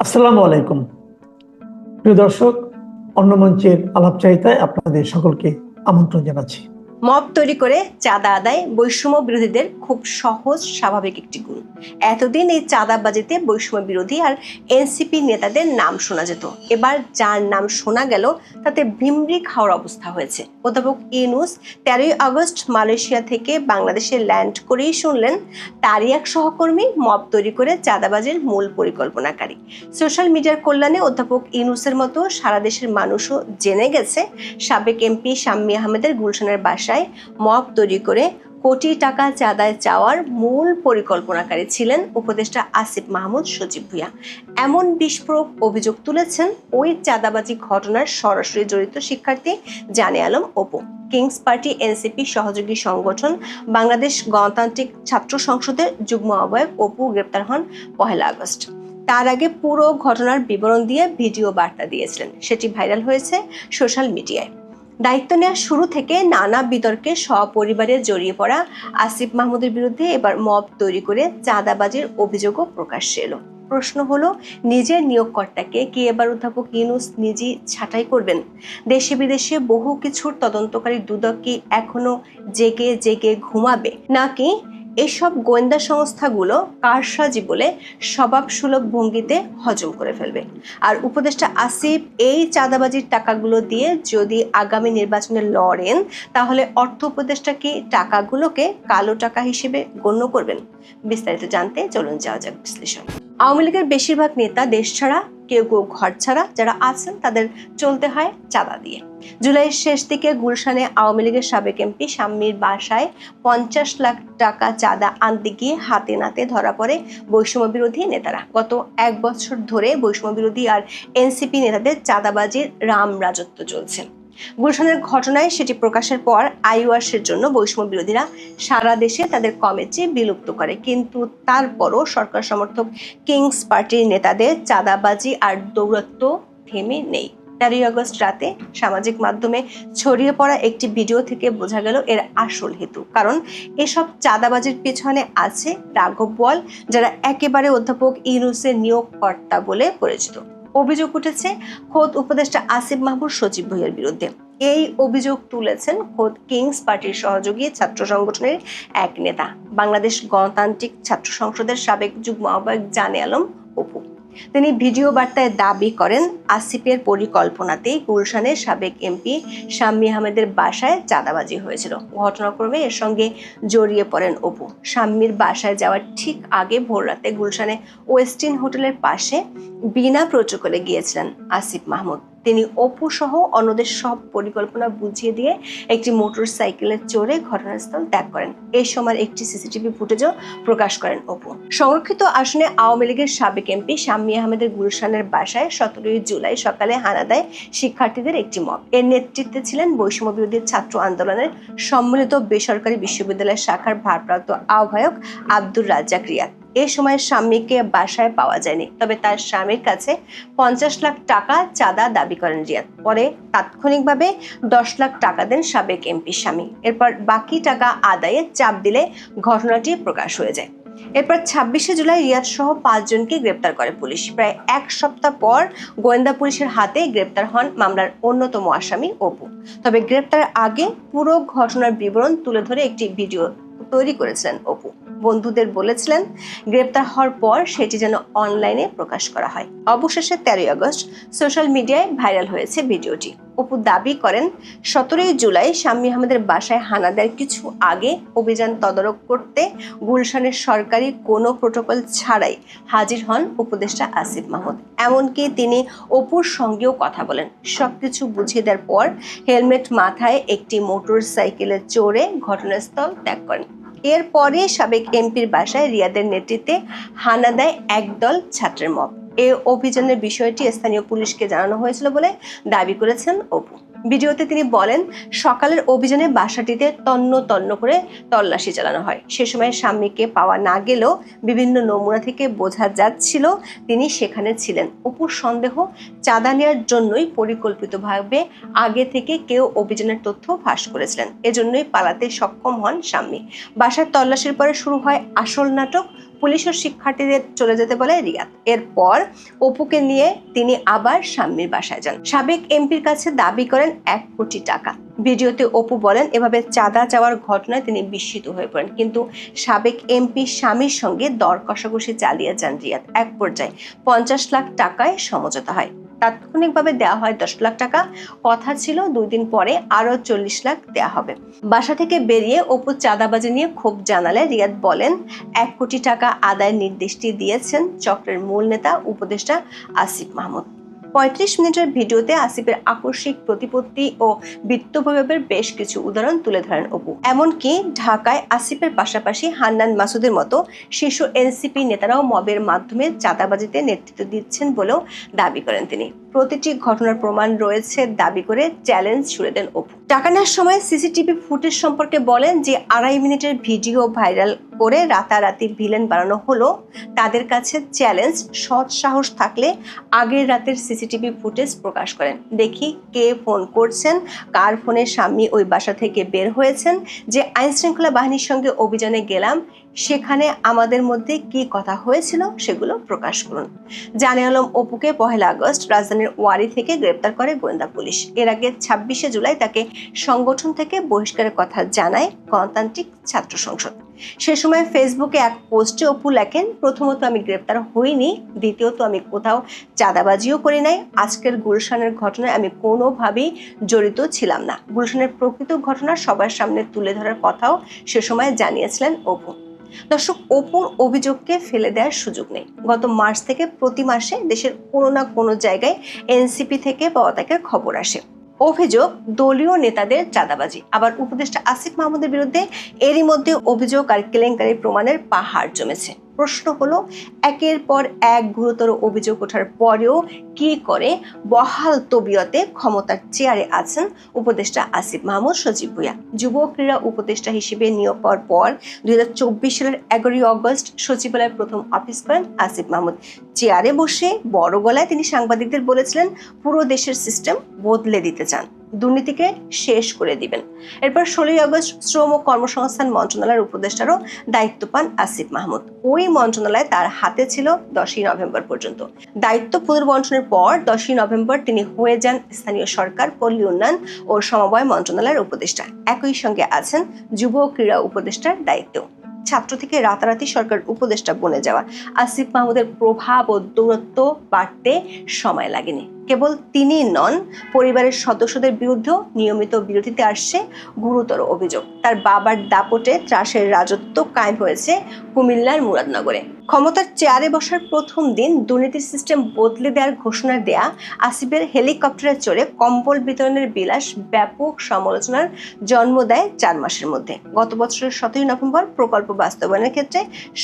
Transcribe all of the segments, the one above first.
আসসালামু আলাইকুম। প্রিয় দর্শক অন্য মঞ্চের আলাপচারিতায় আপনাদের সকলকে আমন্ত্রণ জানাচ্ছি। মব তৈরি করে চাঁদা আদায় বৈষম্য বিরোধীদের খুব সহজ, স্বাভাবিক একটি গুণ। এতদিন এই চাঁদাবাজিতে বৈষম্য বিরোধী আর এনসিপি নেতাদের নাম শোনা যেত। এবার যার নাম শোনা গেল, তাতে ভিমরি খাওয়ার অবস্থা হয়েছে। অধ্যাপক ইনুস তেরোই আগস্ট মালয়েশিয়া থেকে বাংলাদেশে ল্যান্ড করেই শুনলেন, তারই এক সহকর্মী মব তৈরি করে চাঁদাবাজির মূল পরিকল্পনাকারী। সোশ্যাল মিডিয়ার কল্যাণে অধ্যাপক ইনুসের মতো সারা দেশের মানুষও জেনে গেছে, সাবেক এমপি শাম্মী আহমেদের গুলশানের বাসায় মব তৈরি করে কোটি টাকা চাঁদায় চাওয়ার মূল পরিকল্পনাকারী ছিলেন উপদেষ্টা আসিফ মাহমুদ সজীব ভুইয়া। এমন বিস্ফোরক অভিযোগ তুলেছেন ওই চাঁদাবাজি ঘটনার সরাসরি জড়িত শিক্ষার্থী Jane Alam Apu. Kings party NCP সহযোগী সংগঠন বাংলাদেশ গণতান্ত্রিক ছাত্র সংসদের যুগ্ম আহ্বায়ক অপু গ্রেপ্তার হন পহেলা আগস্ট। তার আগে পুরো ঘটনার বিবরণ দিয়ে ভিডিও বার্তা দিয়েছিলেন। সেটি ভাইরাল হয়েছে সোশ্যাল মিডিয়ায়। দায়িত্ব নেওয়ার শুরু থেকে নানা বিতর্কে সপরিবারে জড়িয়ে পড়া আসিফ মাহমুদের বিরুদ্ধে এবার মব তৈরি করে চাঁদাবাজির অভিযোগও প্রকাশ্যে এলো। প্রশ্ন হলো, নিজের নিয়োগকর্তাকে কি এবার অধ্যাপক ইউনুস নিজেই ছাঁটাই করবেন? দেশে বিদেশে বহু কিছুর তদন্তকারী দুদক কি এখনও জেগে জেগে ঘুমাবে? নাকি এসব গোয়েন্দা সংস্থাগুলো কারসাজি বলে স্বভাব সুলভ ভঙ্গিতে হজম করে ফেলবে। আর উপদেষ্টা আসিফ এই চাঁদাবাজির টাকাগুলো দিয়ে যদি আগামী নির্বাচনে লড়েন, তাহলে অর্থ উপদেষ্টা কি টাকাগুলোকে কালো টাকা হিসেবে গণ্য করবেন? বিস্তারিত জানতে চলুন যাওয়া যাক বিশ্লেষণ। আওয়ামী লীগের বেশিরভাগ নেতা দেশ ছাড়া কেউ কেউ ঘর ছাড়া যারা আছেন তাদের চলতে হয় চাঁদা দিয়ে। জুলাইয়ের শেষ দিকে গুলশানে আওয়ামী লীগের সাবেক এমপি শাম্মীর বাসায় পঞ্চাশ লাখ টাকা চাঁদা আনতে গিয়ে হাতে নাতে ধরা পড়ে বৈষম্য বিরোধী নেতারা। গত এক বছর ধরে বৈষম্য বিরোধী আর এনসিপি নেতাদের চাঁদাবাজির রাম রাজত্ব চলছে। গুলশানের ঘটনায় সেটি প্রকাশের পর আইওয়াসের জন্য বৈষম্য বিরোধীরা সারা দেশে তাদের কমিটি বিলুপ্ত করে। কিন্তু তারপরও সরকার সমর্থক কিংস পার্টির নেতাদের চাঁদাবাজি আর দৌরত্ব থেমে নেই। তেরোই আগস্ট রাতে সামাজিক মাধ্যমে ছড়িয়ে পড়া একটি ভিডিও থেকে বোঝা গেল এর আসল হেতু। কারণ এসব চাঁদাবাজির পেছনে আছে রাঘব বল যারা একেবারে অধ্যাপক ইউনুসের নিয়োগকর্তা বলে পরিচিত। অভিযোগ উঠেছে, খোদ উপদেষ্টা আসিফ মাহমুদ সচিব ভাইয়ের বিরুদ্ধে। এই অভিযোগ তুলেছেন খোদ কিংস পার্টির সহযোগী ছাত্র সংগঠনের এক নেতা। বাংলাদেশ গণতান্ত্রিক ছাত্র সংসদের সাবেক যুগ্ম আহ্বায়ক জানে আলম অপু। তিনি ভিডিও বার্তায় দাবি করেন, আসিফের পরিকল্পনাতেই গুলশানের সাবেক এমপি শাম্মী আহমেদের বাসায় চাঁদাবাজি হয়েছিল। ঘটনাক্রমে এর সঙ্গে জড়িয়ে পড়েন অপু। শাম্মীর বাসায় যাওয়ার ঠিক আগে ভোররাতে গুলশানে ওয়েস্টিন হোটেলের পাশে বিনা প্রোটোকলে গিয়েছিলেন আসিফ মাহমুদ। তিনি অপু সহ অন্যদের সব পরিকল্পনা বুঝিয়ে দিয়ে একটি মোটর সাইকেলে চড়ে ঘটনাস্থল ত্যাগ করেন। এ সময় একটি সিসিটিভি ফুটেজও প্রকাশ করেন অপু। সংরক্ষিত আসনে আওয়ামী লীগের সাবেক এমপি শাম্মী আহমেদের গুলশানের বাসায় সতেরোই জুলাই সকালে হানা দেয় শিক্ষার্থীদের একটি মব এর নেতৃত্বে ছিলেন বৈষম্য বিরোধী ছাত্র আন্দোলনের সম্মিলিত বেসরকারি বিশ্ববিদ্যালয় শাখার ভারপ্রাপ্ত আহ্বায়ক আব্দুর রাজ্জাক রিয়াদ। এ সময় স্বামীকে বাসায় পাওয়া যায়নি। তবে তার স্বামীর কাছে পঞ্চাশ লাখ টাকা চাঁদা দাবি করেন রিয়াদ। পরে তাৎক্ষণিকভাবে দশ লাখ টাকা দেন সাবেক এমপি স্বামী। এরপর বাকি টাকা আদায়ে চাপ দিলে ঘটনাটি প্রকাশ হয়ে যায়। এরপর ছাব্বিশে জুলাই রিয়াদ সহ পাঁচজনকে গ্রেপ্তার করে পুলিশ। প্রায় এক সপ্তাহ পর গোয়েন্দা পুলিশের হাতে গ্রেপ্তার হন মামলার অন্যতম আসামি অপু। তবে গ্রেপ্তারের আগে পুরো ঘটনার বিবরণ তুলে ধরে একটি ভিডিও তৈরি করেছিলেন অপু। বন্ধুদের বলেছিলেন, গ্রেপ্তার হওয়ার পর সেটি যেন অনলাইনে প্রকাশ করা হয়। অবশেষে তেরোই আগস্ট সোশ্যাল মিডিয়ায় ভাইরাল হয়েছে ভিডিওটি। অপু দাবি করেন, সতেরোই জুলাই শাম্মী আহমেদের বাসায় হানা দেওয়ার কিছু আগে অভিযান তদারক করতে গুলশানের সরকারি কোনো প্রোটোকল ছাড়াই হাজির হন উপদেষ্টা আসিফ মাহমুদ। এমনকি তিনি অপুর সঙ্গেও কথা বলেন। সবকিছু বুঝিয়ে দেওয়ার পর হেলমেট মাথায় একটি মোটর সাইকেলে চড়ে ঘটনাস্থল ত্যাগ করেন। এরপরে সাবেক এমপির বাসায় রিয়াদের নেতৃত্বে হানা দেয় একদল ছাত্রের মব। এ অভিযানের বিষয়টি স্থানীয় পুলিশকে জানানো হয়েছিল বলে দাবি করেছেন অপু। ভিডিওতে তিনি বলেন, সকালের অভিযানে বাসাটিতে তন্ন তন্ন করে তল্লাশি চালানো হয়। সে সময় স্বামীকে পাওয়া না গেলেও বিভিন্ন নমুনা থেকে বোঝা যাচ্ছিল তিনি সেখানে ছিলেন। অপুর সন্দেহ চাঁদা নেওয়ার জন্যই পরিকল্পিতভাবে আগে থেকে কেউ অভিযানের তথ্য ফাঁস করেছিলেন। এজন্যই পালাতে সক্ষম হন স্বামী। বাসার তল্লাশির পরে শুরু হয় আসল নাটক পুলিশ ও শিক্ষার্থীদের চলে যেতে বলে রিয়াদ। এরপর অপুকে নিয়ে তিনি আবার স্বামীর বাসায় যান। সাবেক এমপির কাছে দাবি করেন এক কোটি টাকা। ভিডিওতে অপু বলেন, এভাবে চাঁদা চাওয়ার ঘটনায় তিনি বিস্মিত হয়ে পড়েন। কিন্তু সাবেক এমপি স্বামীর সঙ্গে দর কষাকষি চালিয়ে যান রিয়াদ। এক পর্যায়ে পঞ্চাশ লাখ টাকায় সমঝোতা হয়। তাৎক্ষণিকভাবে দেওয়া হয় দশ লাখ টাকা। কথা ছিল দুই দিন পরে আরও চল্লিশ লাখ দেওয়া হবে। বাসা থেকে বেরিয়ে অপু চাঁদাবাজি নিয়ে ক্ষোভ জানালে রিয়াদ বলেন, এক কোটি টাকা আদায়ের নির্দেশটি দিয়েছেন চক্রের মূল নেতা উপদেষ্টা আসিফ মাহমুদ। পঁয়ত্রিশ মিনিটের ভিডিওতে আসিফের আকস্মিক প্রতিপত্তি ও বিত্তবয়বের বেশ কিছু উদাহরণ তুলে ধরেন অপু। এমনকি ঢাকায় আসিফের পাশাপাশি হান্নান মাসুদের মতো শীর্ষ এনসিপি নেতারাও মবের মাধ্যমে চাঁদাবাজিতে নেতৃত্ব দিচ্ছেন বলেও দাবি করেন তিনি। প্রতিটি ঘটনার প্রমাণ রয়েছে দাবি করে চ্যালেঞ্জ ছুড়ে দেন অপু। টাকা নেওয়ার সময় সিসিটিভি ফুটেজ সম্পর্কে বলেন যে আড়াই মিনিটের ভিডিও ভাইরাল করে রাতারাতির ভিলেন বানানো হলো। তাদের কাছে চ্যালেঞ্জ সৎ সাহস থাকলে আগের রাতের সিসিটিভি ফুটেজ প্রকাশ করেন। দেখি কে ফোন করছেন, কার ফোনে স্বামী ওই বাসা থেকে বের হয়েছেন, যে আইন শৃঙ্খলা বাহিনীর সঙ্গে অভিযানে গেলাম, সেখানে আমাদের মধ্যে কি কথা হয়েছিল সেগুলো প্রকাশ করুন। জানে আলম অপুকে পহেলা আগস্ট রাজধানীর ওয়ারি থেকে গ্রেপ্তার করে গোয়েন্দা পুলিশ। এর আগে ছাব্বিশে জুলাই তাকে সংগঠন থেকে বহিষ্কারের কথা জানায় গণতান্ত্রিক ছাত্র সংসদ। সে সময় ফেসবুকে এক পোস্টে অপু লেখেন, প্রথমত আমি গ্রেপ্তার হইনি, দ্বিতীয়ত আমি কোথাও চাঁদাবাজিও করি নাই। আজকের গুলশানের ঘটনায় আমি কোনোভাবেই জড়িত ছিলাম না। গুলশানের প্রকৃত ঘটনা সবার সামনে তুলে ধরার কথাও সে সময় জানিয়েছিলেন অপু। দর্শক, অপুর অভিযোগকে ফেলে দেওয়ার সুযোগ নেই। গত মার্চ থেকে প্রতি মাসে দেশের কোনো না কোনো জায়গায় এনসিপি থেকে পাওয়া তাকে খবর আসে। অভিযোগ দলীয় নেতাদের চাঁদাবাজি। আবার উপদেষ্টা আসিফ মাহমুদের বিরুদ্ধে এরই মধ্যে অভিযোগ আর কেলেঙ্কারি প্রমাণের পাহাড় জমেছে। প্রশ্ন হলো, একের পর এক গুরুতর অভিযোগ ওঠার পরেও কি করে বহাল তবিয়তে ক্ষমতার চেয়ারে আছেন উপদেষ্টা আসিফ মাহমুদ সজীব ভুইয়া। যুব ক্রীড়া উপদেষ্টা হিসেবে নিয়োগ পাওয়ার পর দুই হাজার চব্বিশ সালের এগারোই অগস্ট সচিবালয়ের প্রথম অফিস করেন আসিফ মাহমুদ। চেয়ারে বসে বড় গলায় তিনি সাংবাদিকদের বলেছিলেন, পুরো দেশের সিস্টেম বদলে দিতে চান। দুর্নীতিকে শেষ করে দিবেন। এরপর ষোলোই আগস্ট শ্রম ও কর্মসংস্থান মন্ত্রণালয়ের উপদেষ্টারও দায়িত্ব পান আসিফ মাহমুদ। ওই মন্ত্রণালয় তার হাতে ছিল দশই নভেম্বর পর্যন্ত। দায়িত্ব পুনর্বন্টনের পর দশই নভেম্বর তিনি হয়ে যান স্থানীয় সরকার, পল্লী উন্নয়ন ও সমবায় মন্ত্রণালয়ের উপদেষ্টা। একই সঙ্গে আছেন যুব ক্রীড়া উপদেষ্টার দায়িত্ব ছাত্র থেকে রাতারাতি সরকার উপদেষ্টা বনে যাওয়া। আসিফ মাহমুদের প্রভাব ও দূরত্ব বাড়তে সময় লাগেনি। কেবল তিনি নন, পরিবারের সদস্যদের বিরুদ্ধেও নিয়মিত বিরতিতে আসছে গুরুতর অভিযোগ। তার বাবার দাপটে ত্রাসের রাজত্ব কায়েম হয়েছে কুমিল্লার মুরাদনগরে। ক্ষমতার চেয়ারে বসার প্রথম দিন দুর্নীতির সিস্টেম বদলে দেওয়ার ঘোষণা দেয়া আসিফের হেলিকপ্টারে চড়ে কম্বল বিতরণের বিলাস ব্যাপক সমালোচনার জন্ম দেয় চার মাসের মধ্যে। গত বছরের সতেরোই নভেম্বর প্রকল্প বাস্তবায়নের ক্ষেত্রে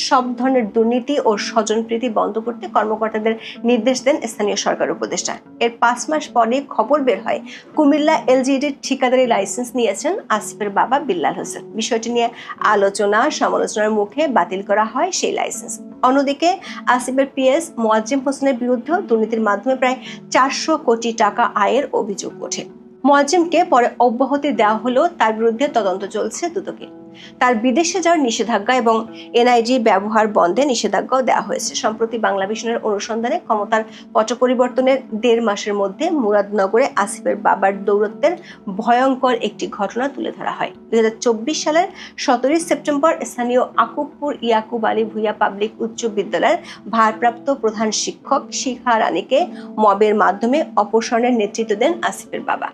সব ধরনের দুর্নীতি ও স্বজনপ্রীতি বন্ধ করতে কর্মকর্তাদের নির্দেশ দেন স্থানীয় সরকার উপদেষ্টা। এর পাঁচ মাস পরে খবর বের হয়। কুমিল্লা এলজিডির ঠিকাদারি লাইসেন্স নিয়েছেন আসিফের বাবা বিল্লাল হোসেন। বিষয়টি নিয়ে আলোচনা, সমালোচনার মুখে বাতিল করা হয় সেই লাইসেন্স। অন্যদিকে আসিফের পিএস মোয়াজ্জেম হোসেনের বিরুদ্ধেও দুর্নীতির মাধ্যমে প্রায় চারশো কোটি টাকা আয়ের অভিযোগ ওঠে। মোয়াজ্জেমকে পরে অব্যাহতি দেওয়া হলেও তার বিরুদ্ধে তদন্ত চলছে দুদকে তার বিদেশে যাওয়ার নিষেধাজ্ঞা এবং এনআইজি ব্যবহার বন্ধে নিষেধাজ্ঞাও দেওয়া হয়েছে। সম্প্রতি বাংলা ভিশনের অনুসন্ধানে ক্ষমতার পট পরিবর্তনের দেড় মাসের মধ্যে মুরাদনগরে আসিফের বাবার দৌরত্বের ভয়ঙ্কর একটি ঘটনা তুলে ধরা হয়। দুই সালের সতেরোই সেপ্টেম্বর স্থানীয় আকুবপুর ইয়াকুব আলী ভুইয়া পাবলিক উচ্চ বিদ্যালয়ের ভারপ্রাপ্ত প্রধান শিক্ষক শিখা রানীকে মবের মাধ্যমে অপসারণের নেতৃত্ব দেন আসিফের বাবা।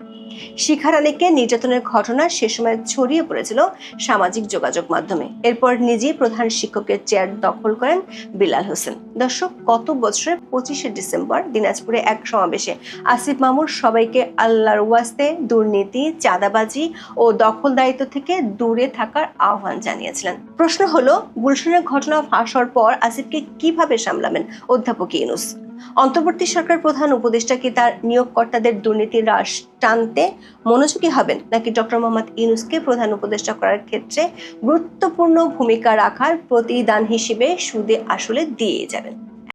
শিখা রানীকে নির্যাতনের ঘটনা সে সময় ছড়িয়ে পড়েছিল সামাজিক যোগাযোগ মাধ্যমে। এরপর নিজেই প্রধান শিক্ষকের চেয়ার দখল করেন বিলাল হোসেন। দর্শক, গত বছরের পঁচিশে ডিসেম্বর দিনাজপুরে এক সমাবেশে আসিফ মামুর সবাইকে আল্লাহর ওয়াস্তে দুর্নীতি, চাঁদাবাজি ও দখল দায়িত্ব থেকে দূরে থাকার আহ্বান জানিয়েছিলেন। প্রশ্ন হলো, গুলশানের ঘটনা ফাঁস হওয়ার পর আসিফকে কীভাবে সামলাবেন? অধ্যাপক ইউনুস। অন্তর্বর্তী সরকার প্রধান উপদেষ্টা কি তার নিয়োগকর্তাদের দুর্নীতির হ্রাস টানতে মনোযোগী হবেন? নাকি ডক্টর মোহাম্মদ ইউনুসকে প্রধান উপদেষ্টা করার ক্ষেত্রে গুরুত্বপূর্ণ ভূমিকা রাখার প্রতিদান হিসেবে সুদে আসলে দিয়ে যাবেন?